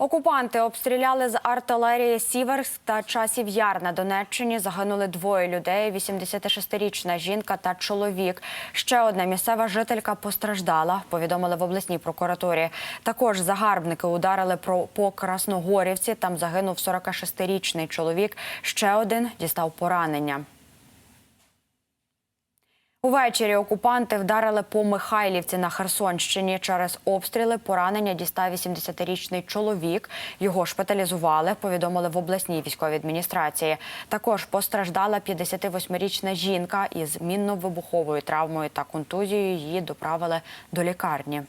Окупанти обстріляли з артилерії Сіверськ та часів Яр на Донеччині. Загинули двоє людей: – 86-річна жінка та чоловік. Ще одна місцева жителька постраждала. Повідомили в обласній прокуратурі. Також загарбники ударили про по Красногорівці. Там загинув 46-річний чоловік. Ще один дістав поранення. Увечері окупанти вдарили по Михайлівці на Херсонщині. Через обстріли поранення дістав 80-річний чоловік. Його шпиталізували, повідомили в обласній військовій адміністрації. Також постраждала 58-річна жінка із мінно-вибуховою травмою та контузією. Її доправили до лікарні.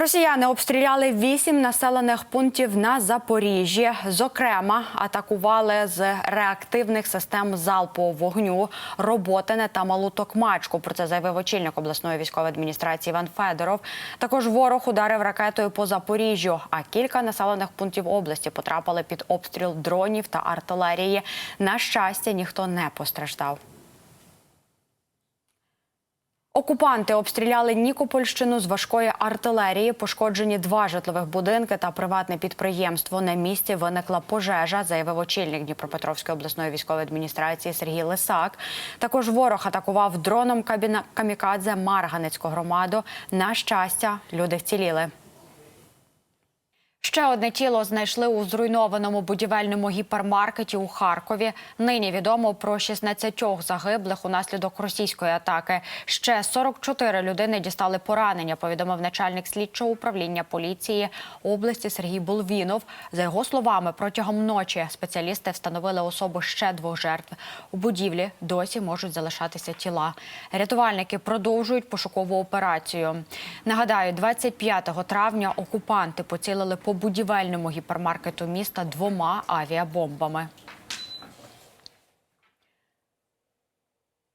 Росіяни обстріляли вісім населених пунктів на Запоріжжі. Зокрема, атакували з реактивних систем залпового вогню Роботине та Малу Токмачку. Про це заявив очільник обласної військової адміністрації Іван Федоров. Також ворог ударив ракетою по Запоріжжю. А кілька населених пунктів області потрапили під обстріл дронів та артилерії. На щастя, ніхто не постраждав. Окупанти обстріляли Нікопольщину з важкої артилерії. Пошкоджені два житлових будинки та приватне підприємство. На місці виникла пожежа, заявив очільник Дніпропетровської обласної військової адміністрації Сергій Лисак. Також ворог атакував дроном кабіна камікадзе Марганецьку громаду. На щастя, люди вціліли. Ще одне тіло знайшли у зруйнованому будівельному гіпермаркеті у Харкові. Нині відомо про 16 загиблих унаслідок російської атаки. Ще 44 людини дістали поранення. Повідомив начальник слідчого управління поліції області Сергій Болвінов. За його словами, протягом ночі спеціалісти встановили особу ще двох жертв. У будівлі досі можуть залишатися тіла. Рятувальники продовжують пошукову операцію. Нагадаю, 25 травня окупанти поцілили по будівельному гіпермаркету міста двома авіабомбами.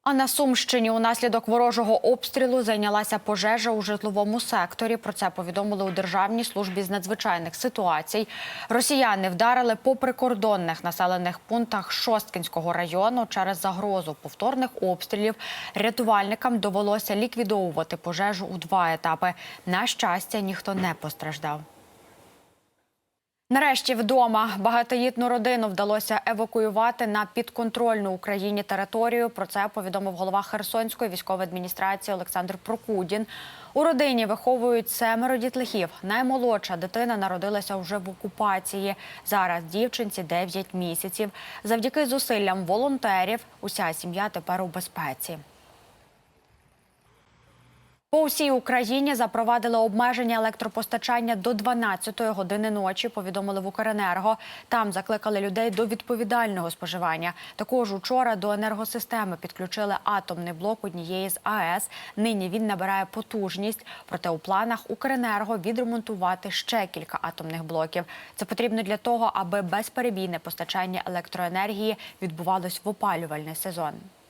А на Сумщині унаслідок ворожого обстрілу зайнялася пожежа у житловому секторі. Про це повідомили у Державній службі з надзвичайних ситуацій. Росіяни вдарили по прикордонних населених пунктах Шосткінського району через загрозу повторних обстрілів. Рятувальникам довелося ліквідовувати пожежу у два етапи. На щастя, ніхто не постраждав. Нарешті вдома багатоїтну родину вдалося евакуювати на підконтрольну Україні територію. Про це повідомив голова Херсонської військової адміністрації Олександр Прокудін. У родині виховують семеро дітлахів. Наймолодша дитина народилася вже в окупації. Зараз дівчинці 9 місяців. Завдяки зусиллям волонтерів уся сім'я тепер у безпеці. По всій Україні запровадили обмеження електропостачання до 12-ї години ночі. Повідомили в Укренерго. Там закликали людей до відповідального споживання. Також учора до енергосистеми підключили атомний блок однієї з АЕС. Нині він набирає потужність. Проте у планах Укренерго відремонтувати ще кілька атомних блоків. Це потрібно для того, аби безперебійне постачання електроенергії відбувалось в опалювальний сезон.